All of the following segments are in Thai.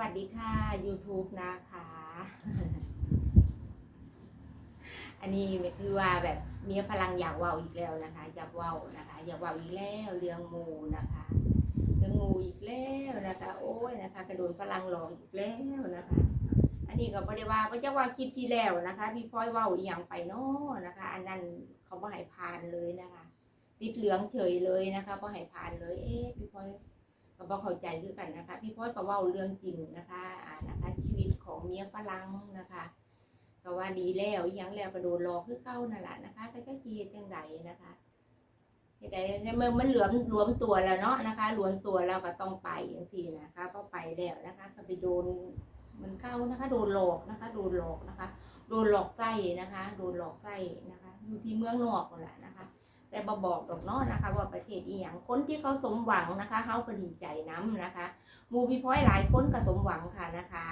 วัสดีค่ะ YouTube นะคะ อันนี้คือว่าแบบมีพลังอยากว้าอีกแล้วนะคะ อยากว้านะคะ อยากว้าอีกแล้วเรื่องงูนะคะเรื่องงูอีกแล้วนะคะ โอ้ยนะคะ กระโดนพลังหลอกอีกแล้วนะคะ อันนี้ก็บริวาพระเจ้าว่าคลิปที่แล้วนะคะ พี่พ้อยว้าอีหยังไปเนาะนะคะ อันนั้นเขาบ่ให้ผ่านเลยนะคะติดเหลืองเฉยเลยนะคะบ่ให้ผ่านเลย เอ๊ะพี่พ้อย ก็บอกเข้าใจคือกันนะคะ พี่พ่อยก็ว้าเรื่องจริงนะคะอ่านะคะชีวิตของเมียฝรั่งนะคะก็ว่าดีแล้วยังแล้วก็โดนหลอกคือเก่านั่นแหละนะคะก็จะคิดจังใดนะคะเฮ็ดใดเนี่ยมันมันเหลือมรวมตัวแล้วเนาะนะคะรวมตัวแล้วก็ต้องไปอย่างที่นะคะก็ไปแล้วนะคะ ก็ไปโดนเหมันเก่านะคะ โดนหลอกนะคะ โดนหลอกนะคะ โดนหลอกไส้นะคะ โดนหลอกไส้นะคะ อยู่ที่เมืองนอกนั่นแหละนะคะ แต่บบอกดอกเนาะนะคะ ว่าประเทศอีหยังคนที่เขาสมหวังนะคะเขาก็ดีใจน้ำนะคะมูพี่พ้อยหลายคนก็สมหวังค่ะนะคะ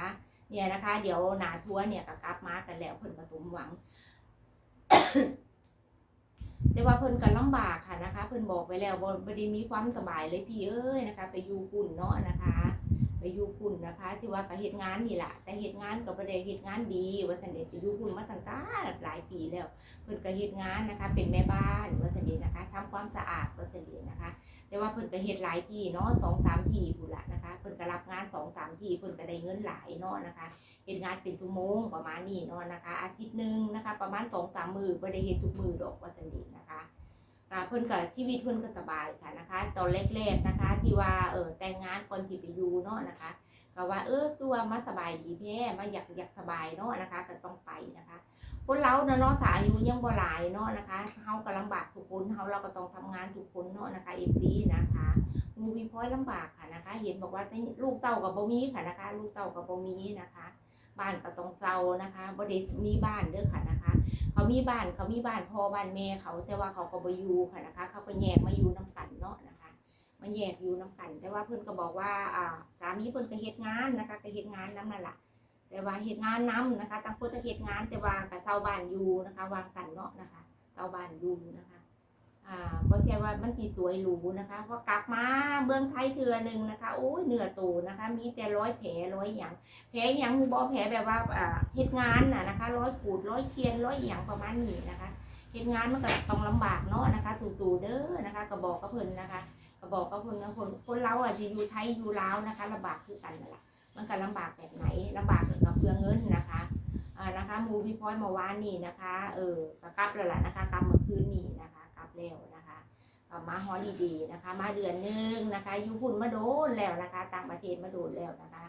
เนี่ยนะคะ เดี๋ยวหนาทัวร์เนี่ยก็กลับมากันแล้วเพิ่นก็สมหวัง แต่ว่าเพิ่นก็ลำบากค่ะนะคะ เพิ่นบอกไปแล้วว่าบ่ได้มีความสบายเลยพี่เอ้ยนะคะ ไปอยู่ปุ่นเนาะนะคะ อยู่ปุ่นนะคะ ที่ว่าก็เฮ็ดงานนี่แหละแต่เฮ็ดงานก็บ่ได้เฮ็ดงานดีว่าซั่นเด้ไปอยู่ปุ่นมาตั้งแต่หลายปีแล้วเพิ่นก็เฮ็ดงานนะคะ เป็นแม่บ้านว่าซั่นเด้นะคะทำความสะอาดว่าซั่นเด้นะคะ แต่ว่าเพิ่นก็เฮ็ดหลายที่เนาะสองสามที่พุ่นละนะคะเพิ่นก็รับงานสองสามที่เพิ่นก็ได้เงินหลายเนาะนะคะเฮ็ดงานเป็นชั่วโมงประมาณนี้เนาะนะคะ อาทิตย์หนึ่งนะคะ ประมาณสองสามมื้อบ่ได้เฮ็ดทุกมือดอกว่าซั่นเด้นะคะ ก็เพิ่นก็ชีวิตเพิ่นก็สบายค่ะนะคะ ตอนแรกๆนะคะ ที่ว่าเออแต่งงานก่อนที่ไปอยู่เนาะนะคะก็ว่าเออคือว่ามาสบายดีแท้มาอยากอยากสบายเนาะนะคะก็ต้องไปนะคะคนเราเนาะเนาะถ้าอายุยังบ่หลายเนาะนะคะเฮาก็ลำบากทุกคนเฮาเราก็ต้องทำงานทุกคนเนาะนะคะเอฟซีนะคะมูวีพอยลำบากค่ะนะคะ เห็นบอกว่าลูกเต้ากับบ่มีค่ะนะคะ ลูกเต้ากับบ่มีนะคะ บ้านก็ต้องเซานะคะบ่ได้มีบ้านเด้อค่ะนะคะ เขามีบ้านเขามีบ้านพ่อบ้านแม่เขาแต่ว่าเขาก็บ่อยู่ค่ะนะคะ เขาก็แยกมาอยู่นํกันเนาะนะคะมาแยกอยู่นํกัน แต่ว่าเพิ่อนก็บอกว่าอ่าสามีเพิ่อนก็เฮ็ดงานนะคะก็เฮ็ดงานนํนั่นล่ะแต่ว่าเหตุงานนํนะคะต่างคนต่างเหตุงานแต่ว่ากับเช่าบ้านอยู่นะคะ วางกันเนาะนะคะเช่าบ้านอยู่นะคะ อ่าเพราะใช่ว่ามันจีสวยหรูนะคะพอกลับมาเมืองไทยเทือหนึ่งนะคะโอ้ยเหนือโตนะคะ มีแต่ร้อยแผลร้อยอย่างแผลอย่างบอแผลแบบว่าอ่าเหตุงานน่ะนะคะ ร้อยปูดร้อยเคียนร้อยอย่างประมาณนี้นะคะเหตุงานมันก็ต้องลำบากเนาะนะคะ ตู่ๆเด้อนะคะก็บอกกับเพิ่นนะคะก็บอกกับเพิ่นนะคนคนเราอะที่อยู่ไทยอยู่ลาวนะคะลำบากคือกันนั่นแหละมันก็ลำบากแบบไหนลำบากกับเพื่อเงินนะคะอ่านะคะมูพี่พอยเมาวานนี่นะคะเออกลับแล้วล่ะนะคะกลับเมื่อคืนนี้นะคะ แล้วนะคะมาฮอลิดย์นะคะ มาเดือนหนึงนะคะอยู่พุ่นมาโดนแล้วนะคะ ต่างประเทศมาโดนแล้วนะคะ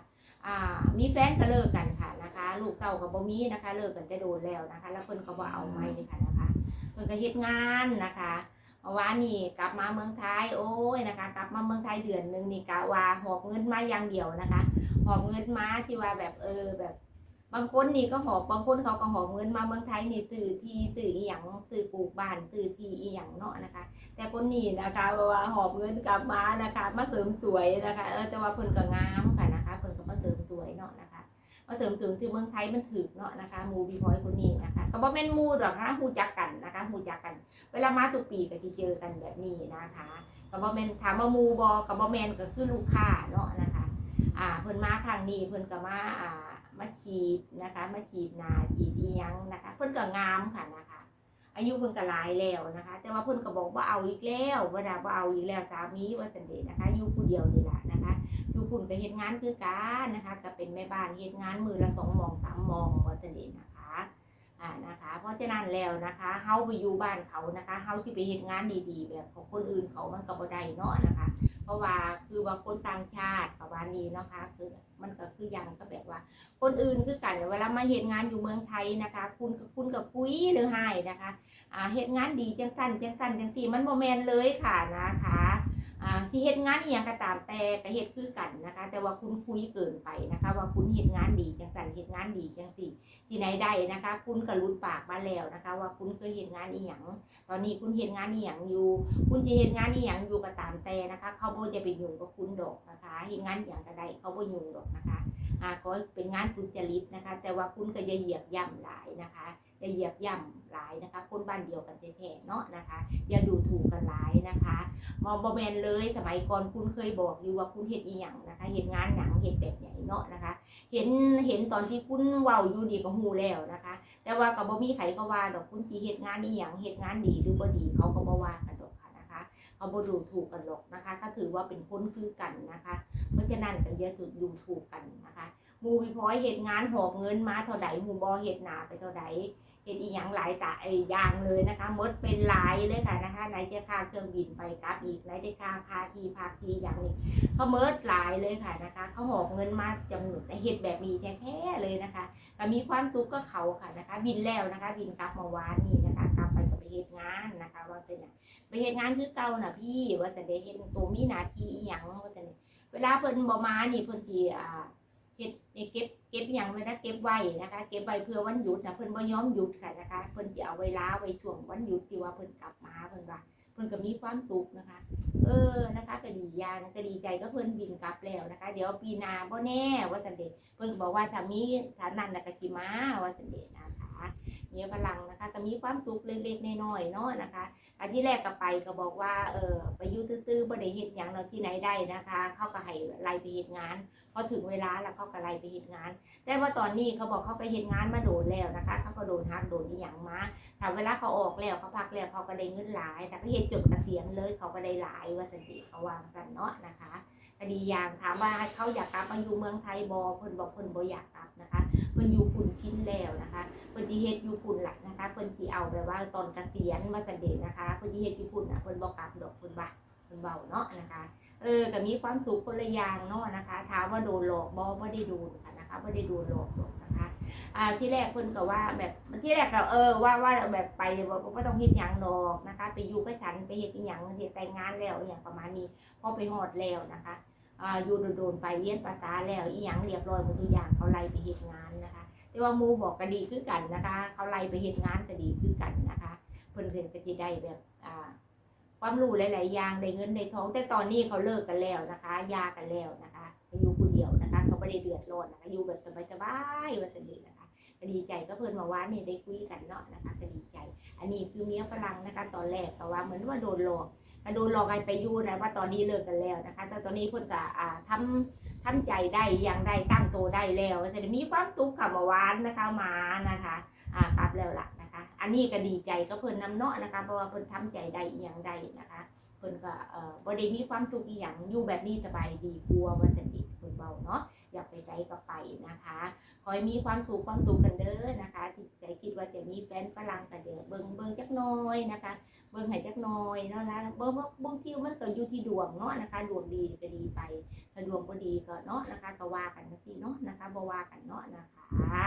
มีแฟนก็เลิกกันค่ะนะคะ ลูกเต่ากับบ่มีนะคะ เลิกกันจะโดนแล้วนะคะ แล้วเพิ่นก็บ่เอาไม่เลยค่ะนะคะเพิ่นก็เฮ็ดงานนะคะเมื่อวานี่กลับมาเมืองไทยโอ้ยนะคะ กลับมาเมืองไทยเดือนหนึ่งนี่กะว่าหอบเงินมาอย่างเดียวนะคะหอบเงินมาที่ว่าแบบเออแบบ บางคนนี่ก็หอบบางคนเขาก็หอบเงินมาเมืองไทยนี่ตื่อทีตื่ออีหยังตื่อปลูกบ้านตื่อทีอีหยังเนาะนะคะ แต่คนนี้นะคะว่าหอบเงินกลับมานะคะมาเสริมสวยนะคะเออแต่ว่าเพิ่นก็งามค่ะนะคะเพิ่นก็มาเสริมสวยเนาะนะคะมาเสริมสวยที่เมืองไทยมันถึกเนาะนะคะมูบีพอยคนนี้นะคะก็บ่แม่นมูดอกนะฮู้จักกันนะคะฮู้จักกัน เวลามาทุกปีก็สิเจอกันแบบนี้นะคะก็บ่แม่นถามว่ามูบ่ก็บ่แม่นก็คือลูกค้าเนาะนะคะ อ่าเพิ่นมาครั้งนี้เพิ่นก็มาอ่า มาฉีดนะคะ มาฉีดนาฉีดอีหยังนะคะ เพิ่นก็งามค่ะนะคะ อายุเพิ่นก็หลายแล้วนะคะ แต่ว่าเพิ่นก็บอกว่าเอาอีกแล้วว่าดาบ่าเอาอีกแล้วสามีว่าซั่นเด้นะคะอยู่ผู้เดียวนี่แหละนะคะอยู่พุ่นก็เฮ็ดงานคือกันนะคะ ก็เป็นแม่บ้านเฮ็ดงานมือละสองมองสามมองว่าซั่นเด้นะคะอ่านะคะ เพราะฉะนั้นแล้วนะคะเฮาไปอยู่บ้านเขานะคะเฮาที่ไปเฮ็ดงานดีๆ แบบของคนอื่นเขามันก็บ่ได้เนาะนะคะ เพราะว่าคือว่าคนต่างชาติประมาณนี้นะคะ คือมันก็คืออยังก็แบบว่า คนอื่นคือกันเวลามาเห็นงานอยู่เมืองไทยนะคะ คุณกับคุณกับคุยหรือให้นะคะอ่าเห็นงานดีจังสั้นจังสั้นจังตีมันโมแมนเลยค่ะนะคะ อ่าที่เฮ็ดงานอหยังก็ตามแต่ก็เฮ็ดคือกันนะคะ แต่ว่าคุณคุยเกินไปนะคะ ว่าคุณเฮ็ดงานดีจังสันเฮ็ดงานดีจังสี่ที่ไหนได้นะคะ คุณก็รุดปากมาแล้วนะคะ ว่าคุณเคยเฮ็ดงานอีหยังตอนนี้คุณเฮ็ดงานอีหยังอยู่ คุณจะเห็นงานอีหยังอยู่ก็ตามแต่นะคะ เขาบ่จะไปยุ่งกับคุณดอกนะคะเห็นงานอหย่างก็ได้เขาบ่ยุ่งดอกนะคะ ก็เป็นงานสุจริตนะคะ แต่ว่าคุณก็อย่าเหยียบย่ำหลายนะคะอย่าเหยียบย่ำหลายนะคะ คนบ้านเดียวกันแท้ๆเนาะนะคะ อย่าดูถูกกันหลายนะคะมองบอแมนเลยสมัยก่อนคุณเคยบอกอยู่ว่าคุณเห็ดอีหยังนะคะ เห็นงานหนังเห็ดแบบไหนเนาะนะคะ เห็นเห็นตอนที่คุณเว้าอยู่ดีก็ฮู้แล้วนะคะ แต่ว่าก็บ่มีใครก็ว่าดอกคุณสิเฮ็ดงานอีหยังเฮ็ดงานดีหรือบ่ดีเขาก็บ่ว่ากัน ดอาบ่ดูถูกกันหรอกนะคะ ก็ถือว่าเป็นคนคือกันนะคะ เพราะฉะนั้นก็อย่าดูถูกกันนะคะมูพี่พอยเฮ็ดงานหอบเงินมาเท่าใดมูบ่เฮ็ดหนาไปเท่าใดเฮ็ดอีหยังหลายตาไอ้ยางเลยนะคะมดเป็นหลายเลยค่ะนะคะไหนจะค่าเครื่องบินไปกลับอีกไหนได้ค่าคาทีพักที่อย่างนี้เขาเมิดหลายเลยค่ะนะคะเขาหอบเงินมาจำนวนแต่เฮ็ดแบบนี้แท้ๆเลยนะคะก็มีความทุกข์ก็เขาค่ะนะคะ บินแล้วนะคะ บินกลับมาวานนี่นะคะกลับ ไปเฮ็ดงานนะคะ ว่าเป็นน่ะไปเฮ็ดงานคือเก่าน่ะพี่ว่าแต่ได้เฮ็ดตัวมีหน้าที่อีหยังว่าแต่นี่เวลาเพิ่นบ่มานี่เพิ่นสิอ่าเฮ็ดเก็บเก็บหยังไว้นะเก็บไว้นะคะ เก็บไว้เพื่อวันหยุดนะเพิ่นบ่ยอมหยุดค่ะนะคะเพิ่นสิเอาเวลาไว้ช่วงวันหยุดที่ว่าเพิ่นกลับมาเพิ่นว่าเพิ่นก็มีความสุขนะคะ เออนะคะก็ดีอย่างก็ดีใจก็เพิ่นบินกลับแล้วนะคะ เดี๋ยวปีหน้าบ่แน่ว่าแต่เด็กเพิ่นบอกว่าถ้ามีฐานันน่ะกสิมาว่าสันเดชนะคะมีพลังนะ มีความสุขเล็กๆน้อยๆเนาะนะคะ อันที่แรกก็ไปก็บอกว่าเออไปอยู่ตื้อๆบ่ได้เฮ็ดหยังเนาที่ไหนได้นะคะ เขาก็ให้ไล่ไปเฮ็ดงานพอถึงเวลาแล้วเขาก็ไล่ไปเฮ็ดงาน แต่ว่าตอนนี้เขาบอกเขาไปเฮ็ดงานมาโดนแล้วนะคะ เขาก็โดนหักโดนอีหยังมาถ้าเวลาเขาออกแล้วเขาพักแล้วเขาก็ได้เงินหลาย แต่เขาเฮ็ดจนเกษียณเลยเขาก็ได้หลายว่าสันติเขาวางกันเนาะนะคะคดีอย่างถามว่าเขาอยากกลับมาอยู่เมืองไทยบอเพิ่นบอกเพิ่นบ่อยากกลับนะคะ เพิ่นอยู่คุณชิ้นแล้วนะคะเพิ่นสิเฮ็ดอยู่คุณหลักนะคะเพิ่นสิเอาแบบว่าตอนเกษียณมาแสดงนะคะเพิ่นสิเฮ็ดอยู่คุณน่ะเพิ่นบ่กลับดอกเพิ่นว่าเพิ่นเว้าเนาะนะคะเออก็มีความสุขคนละอย่างเนาะนะคะถามว่าโดนหลอกบ่บ่ได้โดนค่ะนะคะบ่ได้โดนหลอกหรอกนะคะอ่าที่แรกเพิ่นก็ว่าแบบที่แรกก็เออว่าว่าแบบไปบ่บ่ต้องเฮ็ดหยังดอกนะคะ ไปอยู่กับฉันไปเฮ็ดอีหยังเฮ็ดแต่งงานแล้วอย่างประมาณนี้พอไปฮอดแล้วนะคะ อ่าอยู่โดนๆไปเรียนภาษาแล้วอีหยังเรียบร้อยหมดทุกอย่างเขาไล่ไปเฮ็ดงานนะคะ แต่ว่ามูบอกก็ดีคือกันนะคะ เขาไล่ไปเฮ็ดงานก็ดีคือกันนะคะเพิ่นเพิ่นก็สิได้แบบอ่าความรู้หลาย ๆ อย่างได้เงินได้ทอง แต่ตอนนี้เขาเลิกกันแล้วนะคะยากันแล้วนะคะอยู่คนเดียวนะคะเขาไม่ได้เดือดร้อนนะคะอยู่แบบสบายๆว่าสนิทนะคะก็ดีใจก็เพิ่นมาว่านี่ได้คุยกันเนาะนะคะก็ดีใจ อันนี้คือเมียฝรั่งนะคะ ตอนแรกก็ว่าเหมือนว่าโดนหลอก โดนหลอกให้ไปยู่นะว่าตอนนี้เลิกกันแล้วนะคะ แต่ตอนนี้เพิ่นก็อ่าทำทำใจได้ยังได้ตั้งตัวได้แล้วจะได้มีความตุกข์กับวานนะคะมานะคะอ่าครับแล้วล่ะนะคะ อันนี้ก็ดีใจก็เพิ่นนำเนาะนะคะเพราะว่าเพิ่นทำใจได้ย่างใดนะคะเพิ่นก็เอ่อบ่ได้มีความทุกข์อีหยังอยู่แบบนี้สบายดีกลัวว่าจะติเพิ่นเบาเนาะอยากไปใจก็ไปนะคะขอให้มีความสุขความสุขกันเด้อนะคะที่ใจคิดว่าจะมีแฟนฝรั่งกันเด้อเบิ่งเบิ่งจักน้อยนะคะ บิ่งให้จักหน่อยเนาะนะบ่บ่บางทีมันก็อยู่ที่ดวงเนาะนะคะ ดวงดีก็ดีไปถ้าดวงบ่ดีก็เนาะนะคะก็ว่ากันที่เนาะนะคะบ่ว่ากันเนาะนะคะ